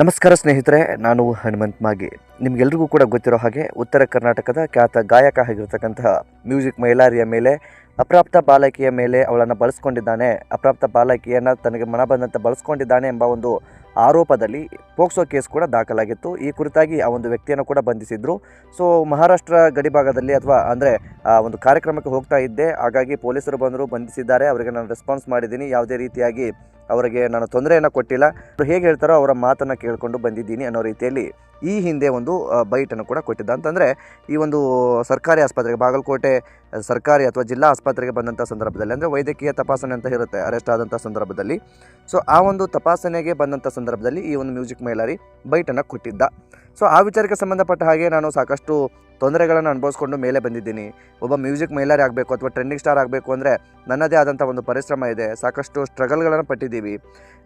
ನಮಸ್ಕಾರ ಸ್ನೇಹಿತರೆ, ನಾನು ಹನುಮಂತ್ ಮಾಗಿ. ನಿಮಗೆಲ್ಲರಿಗೂ ಕೂಡ ಗೊತ್ತಿರೋ ಹಾಗೆ ಉತ್ತರ ಕರ್ನಾಟಕದ ಖ್ಯಾತ ಗಾಯಕ ಆಗಿರ್ತಕ್ಕಂತಹ ಮ್ಯೂಸಿಕ್ ಮೈಲಾರಿಯ ಮೇಲೆ, ಅಪ್ರಾಪ್ತ ಬಾಲಕಿಯ ಮೇಲೆ ಅವಳನ್ನು ಬಳಸ್ಕೊಂಡಿದ್ದಾನೆ. ಅಪ್ರಾಪ್ತ ಬಾಲಕಿಯನ್ನು ತನಗೆ ಮನ ಬಂದಂತೆ ಬಳಸ್ಕೊಂಡಿದ್ದಾನೆ ಎಂಬ ಒಂದು ಆರೋಪದಲ್ಲಿ ಪೋಕ್ಸೋ ಕೇಸ್ ಕೂಡ ದಾಖಲಾಗಿತ್ತು. ಈ ಕುರಿತಾಗಿ ಆ ಒಂದು ವ್ಯಕ್ತಿಯನ್ನು ಕೂಡ ಬಂಧಿಸಿದ್ರು. ಸೊ, ಮಹಾರಾಷ್ಟ್ರ ಗಡಿಭಾಗದಲ್ಲಿ ಅಥವಾ ಅಂದರೆ, ಆ ಒಂದು ಕಾರ್ಯಕ್ರಮಕ್ಕೆ ಹೋಗ್ತಾ ಇದ್ದೆ. ಹಾಗಾಗಿ ಪೊಲೀಸರು ಬಂದರು, ಬಂಧಿಸಿದ್ದಾರೆ. ಅವರಿಗೆ ನಾನು ರೆಸ್ಪಾನ್ಸ್ ಮಾಡಿದ್ದೀನಿ. ಯಾವುದೇ ರೀತಿಯಾಗಿ ಅವರಿಗೆ ನಾನು ತೊಂದರೆಯನ್ನು ಕೊಟ್ಟಿಲ್ಲ. ಅವರು ಹೇಗೆ ಹೇಳ್ತಾರೋ ಅವರ ಮಾತನ್ನು ಕೇಳಿಕೊಂಡು ಬಂದಿದ್ದೀನಿ ಅನ್ನೋ ರೀತಿಯಲ್ಲಿ ಈ ಹಿಂದೆ ಒಂದು ಬೈಟನ್ನು ಕೂಡ ಕೊಟ್ಟಿದ್ದ. ಅಂತಂದರೆ, ಈ ಒಂದು ಸರ್ಕಾರಿ ಆಸ್ಪತ್ರೆಗೆ, ಬಾಗಲಕೋಟೆ ಸರ್ಕಾರಿ ಅಥವಾ ಜಿಲ್ಲಾ ಆಸ್ಪತ್ರೆಗೆ ಬಂದಂಥ ಸಂದರ್ಭದಲ್ಲಿ, ಅಂದರೆ ವೈದ್ಯಕೀಯ ತಪಾಸಣೆ ಅಂತ ಇರುತ್ತೆ, ಅರೆಸ್ಟ್ ಆದಂಥ ಸಂದರ್ಭದಲ್ಲಿ. ಸೊ, ಆ ಒಂದು ತಪಾಸಣೆಗೆ ಬಂದಂಥ ಸಂದರ್ಭದಲ್ಲಿ ಈ ಒಂದು ಮ್ಯೂಸಿಕ್ ಮೈಲಾರಿ ಬೈಟನ್ನು ಕೊಟ್ಟಿದ್ದ. ಸೊ, ಆ ವಿಚಾರಕ್ಕೆ ಸಂಬಂಧಪಟ್ಟ ಹಾಗೆ ನಾನು ಸಾಕಷ್ಟು ತೊಂದರೆಗಳನ್ನು ಅನುಭವಿಸ್ಕೊಂಡು ಮೇಲೆ ಬಂದಿದ್ದೀನಿ. ಒಬ್ಬ ಮ್ಯೂಸಿಕ್ ಮೈಲಾರಿ ಆಗಬೇಕು ಅಥವಾ ಟ್ರೆಂಡಿಂಗ್ ಸ್ಟಾರ್ ಆಗಬೇಕು ಅಂದರೆ ನನ್ನದೇ ಆದಂಥ ಒಂದು ಪರಿಶ್ರಮ ಇದೆ, ಸಾಕಷ್ಟು ಸ್ಟ್ರಗಲ್ಗಳನ್ನು ಪಟ್ಟಿದ್ದೀವಿ.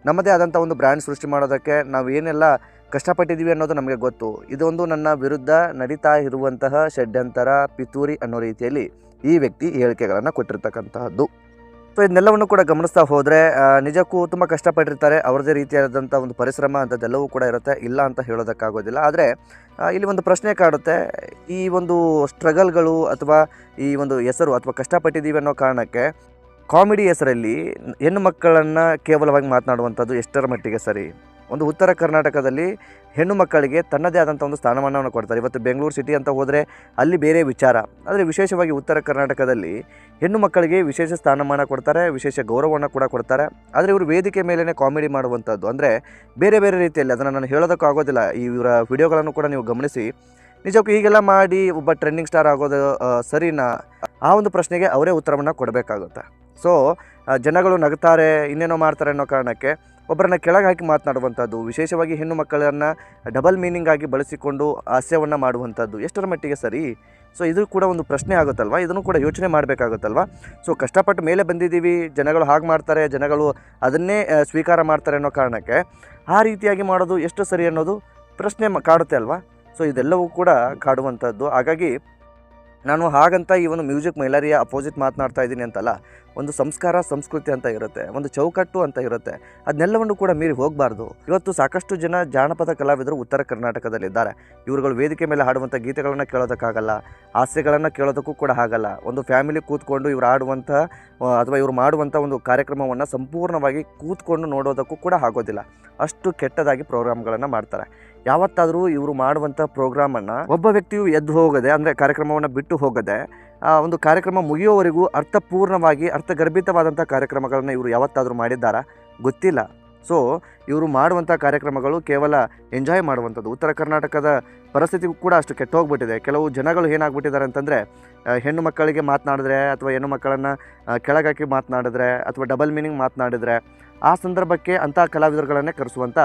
ನಮ್ಮದೇ ಆದಂಥ ಒಂದು ಬ್ರ್ಯಾಂಡ್ ಸೃಷ್ಟಿ ಮಾಡೋದಕ್ಕೆ ನಾವು ಏನೆಲ್ಲ ಕಷ್ಟಪಟ್ಟಿದ್ದೀವಿ ಅನ್ನೋದು ನಮಗೆ ಗೊತ್ತು. ಇದೊಂದು ನನ್ನ ವಿರುದ್ಧ ನಡೀತಾ ಇರುವಂತಹ ಷಡ್ಯಂತರ ಪಿತೂರಿ ಅನ್ನೋ ರೀತಿಯಲ್ಲಿ ಈ ವ್ಯಕ್ತಿ ಹೇಳಿಕೆಗಳನ್ನು ಕೊಟ್ಟಿರ್ತಕ್ಕಂತಹದ್ದು. ಸೊ ಇದನ್ನೆಲ್ಲವನ್ನು ಕೂಡ ಗಮನಿಸ್ತಾ ಹೋದರೆ ನಿಜಕ್ಕೂ ತುಂಬ ಕಷ್ಟಪಟ್ಟಿರ್ತಾರೆ. ಅವ್ರದ್ದೇ ರೀತಿಯಾದಂಥ ಒಂದು ಪರಿಶ್ರಮ ಅಂಥದ್ದೆಲ್ಲವೂ ಕೂಡ ಇರುತ್ತೆ. ಇಲ್ಲ ಅಂತ ಹೇಳೋದಕ್ಕಾಗೋದಿಲ್ಲ. ಆದರೆ ಇಲ್ಲಿ ಒಂದು ಪ್ರಶ್ನೆ ಕಾಡುತ್ತೆ. ಈ ಒಂದು ಸ್ಟ್ರಗಲ್ಗಳು ಅಥವಾ ಈ ಒಂದು ಹೆಸರು ಅಥವಾ ಕಷ್ಟಪಟ್ಟಿದ್ದೀವಿ ಅನ್ನೋ ಕಾರಣಕ್ಕೆ ಕಾಮಿಡಿ ಹೆಸರಲ್ಲಿ ಹೆಣ್ಣು ಮಕ್ಕಳನ್ನು ಕೇವಲವಾಗಿ ಮಾತನಾಡುವಂಥದ್ದು ಎಷ್ಟರ ಮಟ್ಟಿಗೆ ಸರಿ? ಒಂದು ಉತ್ತರ ಕರ್ನಾಟಕದಲ್ಲಿ ಹೆಣ್ಣು ಮಕ್ಕಳಿಗೆ ತನ್ನದೇ ಆದಂಥ ಒಂದು ಸ್ಥಾನಮಾನವನ್ನು ಕೊಡ್ತಾರೆ. ಇವತ್ತು ಬೆಂಗಳೂರು ಸಿಟಿ ಅಂತ ಹೋದರೆ ಅಲ್ಲಿ ಬೇರೆ ವಿಚಾರ. ಆದರೆ ವಿಶೇಷವಾಗಿ ಉತ್ತರ ಕರ್ನಾಟಕದಲ್ಲಿ ಹೆಣ್ಣು ಮಕ್ಕಳಿಗೆ ವಿಶೇಷ ಸ್ಥಾನಮಾನ ಕೊಡ್ತಾರೆ, ವಿಶೇಷ ಗೌರವವನ್ನು ಕೂಡ ಕೊಡ್ತಾರೆ. ಆದರೆ ಇವರು ವೇದಿಕೆ ಮೇಲೇ ಕಾಮಿಡಿ ಮಾಡುವಂಥದ್ದು ಅಂದರೆ ಬೇರೆ ಬೇರೆ ರೀತಿಯಲ್ಲಿ, ಅದನ್ನು ನಾನು ಹೇಳೋದಕ್ಕಾಗೋದಿಲ್ಲ ಇವರ ವಿಡಿಯೋಗಳನ್ನು ಕೂಡ ನೀವು ಗಮನಿಸಿ. ನಿಜಕ್ಕೂ ಹೀಗೆಲ್ಲ ಮಾಡಿ ಒಬ್ಬ ಟ್ರೆಂಡಿಂಗ್ ಸ್ಟಾರ್ ಆಗೋದು ಸರಿನಾ? ಆ ಒಂದು ಪ್ರಶ್ನೆಗೆ ಅವರೇ ಉತ್ತರವನ್ನು ಕೊಡಬೇಕಾಗುತ್ತೆ. ಸೊ ಜನಗಳು ನಗ್ತಾರೆ, ಇನ್ನೇನೋ ಮಾಡ್ತಾರೆ ಅನ್ನೋ ಕಾರಣಕ್ಕೆ ಒಬ್ಬರನ್ನ ಕೆಳಗೆ ಹಾಕಿ ಮಾತನಾಡುವಂಥದ್ದು, ವಿಶೇಷವಾಗಿ ಹೆಣ್ಣು ಮಕ್ಕಳನ್ನು ಡಬಲ್ ಮೀನಿಂಗ್ ಆಗಿ ಬಳಸಿಕೊಂಡು ಹಾಸ್ಯವನ್ನು ಮಾಡುವಂಥದ್ದು, ಎಷ್ಟರ ಮಟ್ಟಿಗೆ ಸರಿ? ಸೊ ಇದು ಕೂಡ ಒಂದು ಪ್ರಶ್ನೆ ಆಗುತ್ತಲ್ವ? ಇದನ್ನು ಕೂಡ ಯೋಚನೆ ಮಾಡಬೇಕಾಗುತ್ತಲ್ವ? ಸೊ ಕಷ್ಟಪಟ್ಟು ಮೇಲೆ ಬಂದಿದ್ದೀವಿ, ಜನಗಳು ಹಾಗೆ ಮಾಡ್ತಾರೆ, ಜನಗಳು ಅದನ್ನೇ ಸ್ವೀಕಾರ ಮಾಡ್ತಾರೆ ಅನ್ನೋ ಕಾರಣಕ್ಕೆ ಆ ರೀತಿಯಾಗಿ ಮಾಡೋದು ಎಷ್ಟು ಸರಿ ಅನ್ನೋದು ಪ್ರಶ್ನೆ ಕಾಡುತ್ತೆ ಅಲ್ವಾ? ಸೊ ಇದೆಲ್ಲವೂ ಕೂಡ ಕಾಡುವಂಥದ್ದು. ಹಾಗಾಗಿ ನಾನು ಹಾಗಂತ ಈ ಒಂದು ಮ್ಯೂಸಿಕ್ ಮೈಲಾರಿಯ ಅಪೋಸಿಟ್ ಮಾತನಾಡ್ತಾ ಇದ್ದೀನಿ ಅಂತಲ್ಲ. ಒಂದು ಸಂಸ್ಕಾರ, ಸಂಸ್ಕೃತಿ ಅಂತ ಇರುತ್ತೆ, ಒಂದು ಚೌಕಟ್ಟು ಅಂತ ಇರುತ್ತೆ. ಅದನ್ನೆಲ್ಲವನ್ನು ಕೂಡ ಮೀರಿ ಹೋಗಬಾರ್ದು. ಇವತ್ತು ಸಾಕಷ್ಟು ಜನ ಜಾನಪದ ಕಲಾವಿದರು ಉತ್ತರ ಕರ್ನಾಟಕದಲ್ಲಿದ್ದಾರೆ. ಇವರುಗಳು ವೇದಿಕೆ ಮೇಲೆ ಹಾಡುವಂಥ ಗೀತೆಗಳನ್ನು ಕೇಳೋದಕ್ಕಾಗಲ್ಲ, ಹಾಸ್ಯಗಳನ್ನು ಕೇಳೋದಕ್ಕೂ ಕೂಡ ಆಗಲ್ಲ. ಒಂದು ಫ್ಯಾಮಿಲಿ ಕೂತ್ಕೊಂಡು ಇವರು ಆಡುವಂಥ ಅಥವಾ ಇವರು ಮಾಡುವಂಥ ಒಂದು ಕಾರ್ಯಕ್ರಮವನ್ನು ಸಂಪೂರ್ಣವಾಗಿ ಕೂತ್ಕೊಂಡು ನೋಡೋದಕ್ಕೂ ಕೂಡ ಆಗೋದಿಲ್ಲ. ಅಷ್ಟು ಕೆಟ್ಟದಾಗಿ ಪ್ರೋಗ್ರಾಮ್ಗಳನ್ನು ಮಾಡ್ತಾರೆ. ಯಾವತ್ತಾದರೂ ಇವರು ಮಾಡುವಂಥ ಪ್ರೋಗ್ರಾಮನ್ನು ಒಬ್ಬ ವ್ಯಕ್ತಿಯು ಎದ್ದು ಹೋಗದೆ, ಅಂದರೆ ಕಾರ್ಯಕ್ರಮವನ್ನು ಬಿಟ್ಟು ಹೋಗದೆ ಒಂದು ಕಾರ್ಯಕ್ರಮ ಮುಗಿಯೋವರೆಗೂ ಅರ್ಥಪೂರ್ಣವಾಗಿ ಅರ್ಥಗರ್ಭಿತವಾದಂಥ ಕಾರ್ಯಕ್ರಮಗಳನ್ನು ಇವರು ಯಾವತ್ತಾದರೂ ಮಾಡಿದ್ದಾರಾ? ಗೊತ್ತಿಲ್ಲ. ಸೊ ಇವರು ಮಾಡುವಂಥ ಕಾರ್ಯಕ್ರಮಗಳು ಕೇವಲ ಎಂಜಾಯ್ ಮಾಡುವಂಥದ್ದು. ಉತ್ತರ ಕರ್ನಾಟಕದ ಪರಿಸ್ಥಿತಿಗೂ ಕೂಡ ಅಷ್ಟು ಕೆಟ್ಟು ಹೋಗ್ಬಿಟ್ಟಿದೆ ಕೆಲವು ಜನಗಳು ಏನಾಗ್ಬಿಟ್ಟಿದ್ದಾರೆ ಅಂತಂದರೆ ಹೆಣ್ಣು ಮಕ್ಕಳಿಗೆ ಮಾತನಾಡಿದ್ರೆ ಅಥವಾ ಹೆಣ್ಣು ಮಕ್ಕಳನ್ನು ಕೆಳಗಾಕಿ ಮಾತನಾಡಿದ್ರೆ ಅಥವಾ ಡಬಲ್ ಮೀನಿಂಗ್ ಮಾತನಾಡಿದರೆ, ಆ ಸಂದರ್ಭಕ್ಕೆ ಅಂಥ ಕಲಾವಿದರುಗಳನ್ನೇ ಕರೆಸುವಂಥ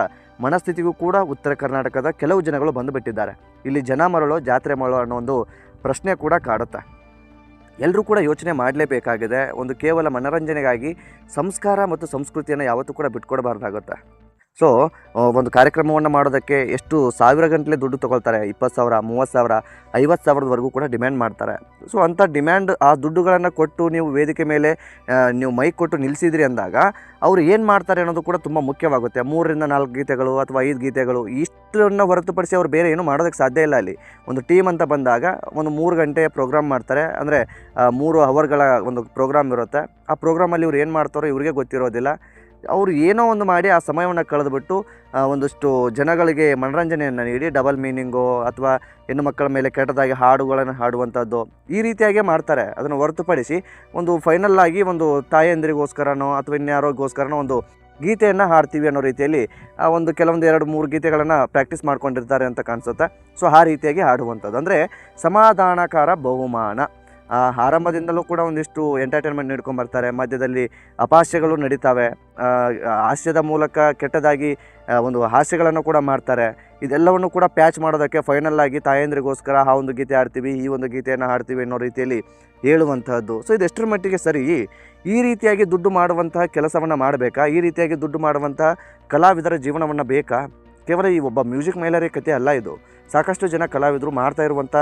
ಮನಸ್ಥಿತಿಗೂ ಕೂಡ ಉತ್ತರ ಕರ್ನಾಟಕದ ಕೆಲವು ಜನಗಳು ಬಂದುಬಿಟ್ಟಿದ್ದಾರೆ. ಇಲ್ಲಿ ಜನ ಮರಳೋ, ಜಾತ್ರೆ ಮರಳೋ ಅನ್ನೋ ಒಂದು ಪ್ರಶ್ನೆ ಕೂಡ ಕಾಡುತ್ತೆ. ಎಲ್ಲರೂ ಕೂಡ ಯೋಚನೆ ಮಾಡಲೇಬೇಕಾಗಿದೆ. ಒಂದು ಕೇವಲ ಮನರಂಜನೆಗಾಗಿ ಸಂಸ್ಕಾರ ಮತ್ತು ಸಂಸ್ಕೃತಿಯನ್ನು ಯಾವತ್ತೂ ಕೂಡ ಬಿಟ್ಕೊಡಬಾರ್ದಾಗುತ್ತೆ. ಸೊ ಒಂದು ಕಾರ್ಯಕ್ರಮವನ್ನು ಮಾಡೋದಕ್ಕೆ ಎಷ್ಟು ಸಾವಿರ ಗಂಟಲೆ ದುಡ್ಡು ತೊಗೊಳ್ತಾರೆ? ಇಪ್ಪತ್ತು ಸಾವಿರ, ಮೂವತ್ತು ಸಾವಿರ, ಐವತ್ತು ಸಾವಿರದವರೆಗೂ ಕೂಡ ಡಿಮ್ಯಾಂಡ್ ಮಾಡ್ತಾರೆ. ಸೊ ಅಂಥ ಡಿಮ್ಯಾಂಡ್, ಆ ದುಡ್ಡುಗಳನ್ನು ಕೊಟ್ಟು ನೀವು ವೇದಿಕೆ ಮೇಲೆ ನೀವು ಮೈಕ್ ಕೊಟ್ಟು ನಿಲ್ಲಿಸಿದ್ರಿ ಅಂದಾಗ ಅವರು ಏನು ಮಾಡ್ತಾರೆ ಅನ್ನೋದು ಕೂಡ ತುಂಬ ಮುಖ್ಯವಾಗುತ್ತೆ. ಮೂರರಿಂದ ನಾಲ್ಕು ಗೀತೆಗಳು ಅಥವಾ ಐದು ಗೀತೆಗಳು ಇಷ್ಟನ್ನು ಹೊರತುಪಡಿಸಿ ಅವ್ರು ಬೇರೆ ಏನೂ ಮಾಡೋದಕ್ಕೆ ಸಾಧ್ಯ ಇಲ್ಲ ಅಲ್ಲಿ. ಒಂದು ಟೀಮ್ ಅಂತ ಬಂದಾಗ ಒಂದು ಮೂರು ಗಂಟೆ ಪ್ರೋಗ್ರಾಮ್ ಮಾಡ್ತಾರೆ. ಅಂದರೆ ಮೂರು ಅವರ್ಗಳ ಒಂದು ಪ್ರೋಗ್ರಾಮ್ ಇರುತ್ತೆ. ಆ ಪ್ರೋಗ್ರಾಮಲ್ಲಿ ಇವ್ರು ಏನು ಮಾಡ್ತಾರೋ ಇವ್ರಿಗೆ ಗೊತ್ತಿರೋದಿಲ್ಲ. ಅವರು ಏನೋ ಒಂದು ಮಾಡಿ ಆ ಸಮಯವನ್ನು ಕಳೆದುಬಿಟ್ಟು ಒಂದಷ್ಟು ಜನಗಳಿಗೆ ಮನರಂಜನೆಯನ್ನು ನೀಡಿ ಡಬಲ್ ಮೀನಿಂಗು ಅಥವಾ ಹೆಣ್ಣು ಮಕ್ಕಳ ಮೇಲೆ ಕೆಟ್ಟದಾಗಿ ಹಾಡುಗಳನ್ನು ಹಾಡುವಂಥದ್ದು ಈ ರೀತಿಯಾಗಿ ಮಾಡ್ತಾರೆ. ಅದನ್ನು ಹೊರತುಪಡಿಸಿ ಒಂದು ಫೈನಲ್ ಒಂದು ತಾಯಂದಿರಿಗೋಸ್ಕರನೋ ಅಥವಾ ಇನ್ಯಾರೋಗೋಸ್ಕರನೋ ಒಂದು ಗೀತೆಯನ್ನು ಹಾಡ್ತೀವಿ ಅನ್ನೋ ರೀತಿಯಲ್ಲಿ, ಆ, ಒಂದು ಕೆಲವೊಂದು ಎರಡು ಮೂರು ಗೀತೆಗಳನ್ನು ಪ್ರಾಕ್ಟೀಸ್ ಮಾಡ್ಕೊಂಡಿರ್ತಾರೆ ಅಂತ ಕಾಣಿಸುತ್ತೆ. ಸೊ ಆ ರೀತಿಯಾಗಿ ಹಾಡುವಂಥದ್ದು ಅಂದರೆ ಸಮಾಧಾನಕಾರ ಬಹುಮಾನ. ಆರಂಭದಿಂದಲೂ ಕೂಡ ಒಂದಿಷ್ಟು ಎಂಟರ್ಟೈನ್ಮೆಂಟ್ ನೀಡ್ಕೊಂಬರ್ತಾರೆ ಮಧ್ಯದಲ್ಲಿ ಅಪಾಸ್ಯಗಳು ನಡೀತಾವೆ. ಹಾಸ್ಯದ ಮೂಲಕ ಕೆಟ್ಟದಾಗಿ ಒಂದು ಹಾಸ್ಯಗಳನ್ನು ಕೂಡ ಮಾಡ್ತಾರೆ. ಇದೆಲ್ಲವನ್ನು ಕೂಡ ಪ್ಯಾಚ್ ಮಾಡೋದಕ್ಕೆ ಫೈನಲ್ ಆಗಿ ತಾಯಂದ್ರಿಗೋಸ್ಕರ ಆ ಒಂದು ಗೀತೆ ಹಾಡ್ತೀವಿ, ಈ ಒಂದು ಗೀತೆಯನ್ನು ಹಾಡ್ತೀವಿ ಅನ್ನೋ ರೀತಿಯಲ್ಲಿ ಹೇಳುವಂತಹದ್ದು. ಸೊ ಇದೆಷ್ಟರ ಮಟ್ಟಿಗೆ ಸರಿ? ಈ ರೀತಿಯಾಗಿ ದುಡ್ಡು ಮಾಡುವಂತಹ ಕೆಲಸವನ್ನು ಮಾಡಬೇಕಾ? ಈ ರೀತಿಯಾಗಿ ದುಡ್ಡು ಮಾಡುವಂತಹ ಕಲಾವಿದರ ಜೀವನವನ್ನು ಬೇಕಾ? ಕೇವಲ ಈ ಒಬ್ಬ ಮ್ಯೂಸಿಕ್ ಮೇಲರೇ ಕತೆ ಅಲ್ಲ ಇದು. ಸಾಕಷ್ಟು ಜನ ಕಲಾವಿದರು ಮಾಡ್ತಾ ಇರುವಂಥ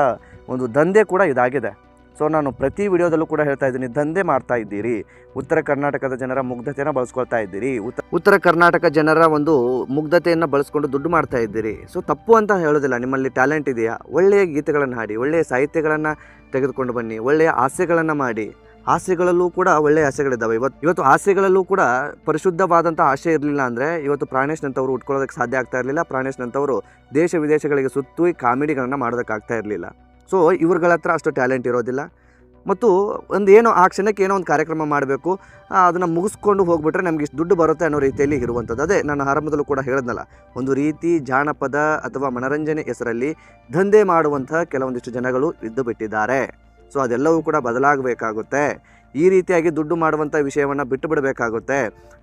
ಒಂದು ದಂಧೆ ಕೂಡ ಇದಾಗಿದೆ. ಸೊ ನಾನು ಪ್ರತಿ ವಿಡಿಯೋದಲ್ಲೂ ಕೂಡ ಹೇಳ್ತಾ ಇದ್ದೀನಿ, ದಂಧೆ ಮಾಡ್ತಾ ಇದ್ದೀರಿ. ಉತ್ತರ ಕರ್ನಾಟಕದ ಜನರ ಮುಗ್ಧತೆಯನ್ನು ಬಳಸ್ಕೊಳ್ತಾ ಇದ್ದೀರಿ. ಉತ್ತ- ಉತ್ತರ ಕರ್ನಾಟಕ ಜನರ ಒಂದು ಮುಗ್ಧತೆಯನ್ನು ಬಳಸ್ಕೊಂಡು ದುಡ್ಡು ಮಾಡ್ತಾ ಇದ್ದೀರಿ. ಸೊ ತಪ್ಪು ಅಂತ ಹೇಳೋದಿಲ್ಲ, ನಿಮ್ಮಲ್ಲಿ ಟ್ಯಾಲೆಂಟ್ ಇದೆಯಾ? ಒಳ್ಳೆಯ ಗೀತೆಗಳನ್ನು ಹಾಡಿ, ಒಳ್ಳೆಯ ಸಾಹಿತ್ಯಗಳನ್ನು ತೆಗೆದುಕೊಂಡು ಬನ್ನಿ, ಒಳ್ಳೆಯ ಆಸೆಗಳನ್ನು ಮಾಡಿ. ಆಸೆಗಳಲ್ಲೂ ಕೂಡ ಒಳ್ಳೆಯ ಆಸೆಗಳಿದ್ದಾವೆ. ಇವತ್ತು ಇವತ್ತು ಆಸೆಗಳಲ್ಲೂ ಕೂಡ ಪರಿಶುದ್ಧವಾದಂಥ ಆಸೆ ಇರಲಿಲ್ಲ ಅಂದರೆ ಇವತ್ತು ಪ್ರಾಣೇಶ್ನಂತವರು ಉಟ್ಕೊಳ್ಳೋದಕ್ಕೆ ಸಾಧ್ಯ ಆಗ್ತಾ ಇರಲಿಲ್ಲ. ಪ್ರಾಣೇಶ್ನಂತವರು ದೇಶ ವಿದೇಶಗಳಿಗೆ ಸುತ್ತು ಕಾಮಿಡಿಗಳನ್ನು ಮಾಡೋದಕ್ಕಾಗ್ತಾ ಇರಲಿಲ್ಲ. ಸೊ ಇವ್ರಗಳ ಹತ್ರ ಅಷ್ಟು ಟ್ಯಾಲೆಂಟ್ ಇರೋದಿಲ್ಲ. ಮತ್ತು ಒಂದು ಏನೋ ಆ ಕ್ಷಣಕ್ಕೆ ಏನೋ ಒಂದು ಕಾರ್ಯಕ್ರಮ ಮಾಡಬೇಕು ಅದನ್ನು ಮುಗಿಸ್ಕೊಂಡು ಹೋಗ್ಬಿಟ್ರೆ ನಮಗೆ ಇಷ್ಟು ದುಡ್ಡು ಬರುತ್ತೆ ಅನ್ನೋ ರೀತಿಯಲ್ಲಿ ಇರುವಂಥದ್ದು. ಅದೇ ನಾನು ಆರಂಭದಲ್ಲೂ ಕೂಡ ಹೇಳಿದ್ನಲ್ಲ, ಒಂದು ರೀತಿ ಜಾನಪದ ಅಥವಾ ಮನರಂಜನೆ ಹೆಸರಲ್ಲಿ ದಂಧೆ ಮಾಡುವಂತಹ ಕೆಲವೊಂದಿಷ್ಟು ಜನಗಳು ಇದ್ದು ಬಿಟ್ಟಿದ್ದಾರೆ. ಸೊ ಅದೆಲ್ಲವೂ ಕೂಡ ಬದಲಾಗಬೇಕಾಗುತ್ತೆ. ಈ ರೀತಿಯಾಗಿ ದುಡ್ಡು ಮಾಡುವಂಥ ವಿಷಯವನ್ನು ಬಿಟ್ಟು ಬಿಡಬೇಕಾಗುತ್ತೆ.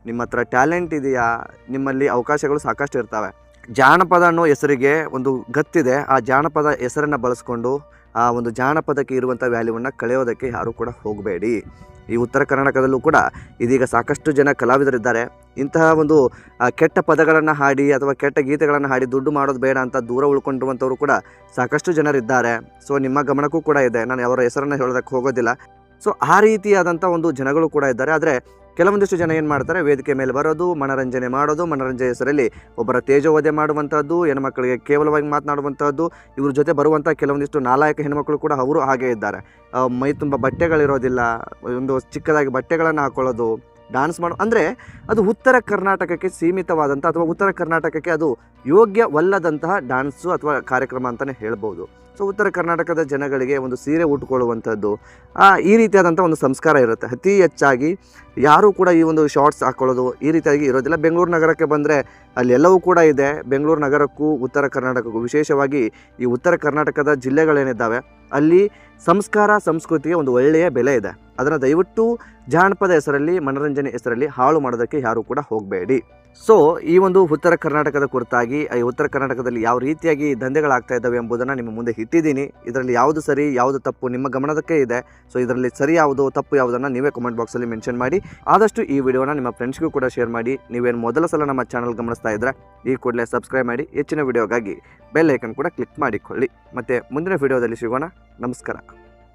ನಿಮ್ಮ ಹತ್ರ ಟ್ಯಾಲೆಂಟ್ ಇದೆಯಾ? ನಿಮ್ಮಲ್ಲಿ ಅವಕಾಶಗಳು ಸಾಕಷ್ಟು ಇರ್ತವೆ. ಜಾನಪದ ಅನ್ನೋ ಹೆಸರಿಗೆ ಒಂದು ಗತ್ತಿದೆ. ಆ ಜಾನಪದ ಹೆಸರನ್ನು ಬಳಸ್ಕೊಂಡು ಆ ಒಂದು ಜಾನಪದಕ್ಕೆ ಇರುವಂಥ ವ್ಯಾಲ್ಯೂವನ್ನು ಕಳೆಯೋದಕ್ಕೆ ಯಾರೂ ಕೂಡ ಹೋಗಬೇಡಿ. ಈ ಉತ್ತರ ಕರ್ನಾಟಕದಲ್ಲೂ ಕೂಡ ಇದೀಗ ಸಾಕಷ್ಟು ಜನ ಕಲಾವಿದರಿದ್ದಾರೆ. ಇಂತಹ ಒಂದು ಕೆಟ್ಟ ಪದಗಳನ್ನು ಹಾಡಿ ಅಥವಾ ಕೆಟ್ಟ ಗೀತೆಗಳನ್ನು ಹಾಡಿ ದುಡ್ಡು ಮಾಡೋದು ಬೇಡ ಅಂತ ದೂರ ಉಳ್ಕೊಂಡಿರುವಂಥವ್ರು ಕೂಡ ಸಾಕಷ್ಟು ಜನರಿದ್ದಾರೆ. ಸೊ ನಿಮ್ಮ ಗಮನಕ್ಕೂ ಕೂಡ ಇದೆ. ನಾನು ಅವರ ಹೆಸರನ್ನು ಹೇಳೋದಕ್ಕೆ ಹೋಗೋದಿಲ್ಲ. ಸೊ ಆ ರೀತಿಯಾದಂಥ ಒಂದು ಜನಗಳು ಕೂಡ ಇದ್ದಾರೆ. ಆದರೆ ಕೆಲವೊಂದಿಷ್ಟು ಜನ ಏನು ಮಾಡ್ತಾರೆ, ವೇದಿಕೆ ಮೇಲೆ ಬರೋದು, ಮನರಂಜನೆ ಮಾಡೋದು ಮನರಂಜನೆ ಹೆಸರಲ್ಲಿ ಒಬ್ಬರ ತೇಜೋವಧೆ ಮಾಡುವಂಥದ್ದು ಹೆಣ್ಮಕ್ಳಿಗೆ ಕೇವಲವಾಗಿ ಮಾತನಾಡುವಂಥದ್ದು ಇವ್ರ ಜೊತೆ ಬರುವಂಥ ಕೆಲವೊಂದಿಷ್ಟು ನಾಲಾಯಕ ಹೆಣ್ಮಕ್ಳು ಕೂಡ ಅವರು ಹಾಗೆ ಇದ್ದಾರೆ. ಮೈ ತುಂಬ ಬಟ್ಟೆಗಳಿರೋದಿಲ್ಲ, ಒಂದು ಚಿಕ್ಕದಾಗಿ ಬಟ್ಟೆಗಳನ್ನು ಹಾಕೊಳ್ಳೋದು ಡಾನ್ಸ್ ಮಾಡೋ, ಅಂದರೆ ಅದು ಉತ್ತರ ಕರ್ನಾಟಕಕ್ಕೆ ಸೀಮಿತವಾದಂಥ ಅಥವಾ ಉತ್ತರ ಕರ್ನಾಟಕಕ್ಕೆ ಅದು ಯೋಗ್ಯವಲ್ಲದಂತಹ ಡಾನ್ಸು ಅಥವಾ ಕಾರ್ಯಕ್ರಮ ಅಂತಲೇ ಹೇಳ್ಬೋದು. ಸೊ ಉತ್ತರ ಕರ್ನಾಟಕದ ಜನಗಳಿಗೆ ಒಂದು ಸೀರೆ ಉಟ್ಕೊಳ್ಳುವಂಥದ್ದು ಈ ರೀತಿಯಾದಂಥ ಒಂದು ಸಂಸ್ಕಾರ ಇರುತ್ತೆ. ಅತಿ ಹೆಚ್ಚಾಗಿ ಯಾರೂ ಕೂಡ ಈ ಒಂದು ಶಾರ್ಟ್ಸ್ ಹಾಕೊಳ್ಳೋದು ಈ ರೀತಿಯಾಗಿ ಇರೋದಿಲ್ಲ. ಬೆಂಗಳೂರು ನಗರಕ್ಕೆ ಬಂದರೆ ಅಲ್ಲೆಲ್ಲವೂ ಕೂಡ ಇದೆ. ಬೆಂಗಳೂರು ನಗರಕ್ಕೂ ಉತ್ತರ ಕರ್ನಾಟಕಕ್ಕೂ ವಿಶೇಷವಾಗಿ ಈ ಉತ್ತರ ಕರ್ನಾಟಕದ ಜಿಲ್ಲೆಗಳೇನಿದ್ದಾವೆ, ಅಲ್ಲಿ ಸಂಸ್ಕಾರ, ಸಂಸ್ಕೃತಿಗೆ ಒಂದು ಒಳ್ಳೆಯ ಬೆಲೆ ಇದೆ. ಅದನ್ನು ದಯವಿಟ್ಟು ಜಾನಪದ ಹೆಸರಲ್ಲಿ, ಮನೋರಂಜನೆ ಹೆಸರಲ್ಲಿ ಹಾಳು ಮಾಡೋದಕ್ಕೆ ಯಾರೂ ಕೂಡ ಹೋಗಬೇಡಿ. ಸೊ ಈ ಒಂದು ಉತ್ತರ ಕರ್ನಾಟಕದ ಕುರಿತಾಗಿ, ಈ ಉತ್ತರ ಕರ್ನಾಟಕದಲ್ಲಿ ಯಾವ ರೀತಿಯಾಗಿ ದಂಧೆಗಳಾಗ್ತಾ ಇದ್ದಾವೆ ಎಂಬುದನ್ನು ನಿಮ್ಮ ಮುಂದೆ ಇಟ್ಟಿದ್ದೀನಿ. ಇದರಲ್ಲಿ ಯಾವುದು ಸರಿ, ಯಾವುದು ತಪ್ಪು ನಿಮ್ಮ ಗಮನದಕ್ಕೆ ಇದೆ. ಸೊ ಇದರಲ್ಲಿ ಸರಿ ಯಾವುದು, ತಪ್ಪು ಯಾವುದನ್ನು ನೀವೇ ಕಮೆಂಟ್ ಬಾಕ್ಸಲ್ಲಿ ಮೆನ್ಷನ್ ಮಾಡಿ. ಆದಷ್ಟು ಈ ವಿಡಿಯೋನ ನಿಮ್ಮ ಫ್ರೆಂಡ್ಸ್ಗೂ ಕೂಡ ಶೇರ್ ಮಾಡಿ. ನೀವೇನು ಮೊದಲ ಸಲ ನಮ್ಮ ಚಾನಲ್ ಗಮನಿಸ್ತಾ ಇದ್ದರೆ ಈ ಕೂಡಲೇ ಸಬ್ಸ್ಕ್ರೈಬ್ ಮಾಡಿ. ಹೆಚ್ಚಿನ ವಿಡಿಯೋಗಾಗಿ ಬೆಲ್ ಐಕನ್ ಕೂಡ ಕ್ಲಿಕ್ ಮಾಡಿಕೊಳ್ಳಿ. ಮತ್ತು ಮುಂದಿನ ವಿಡಿಯೋದಲ್ಲಿ ಸಿಗೋಣ. ನಮಸ್ಕಾರ.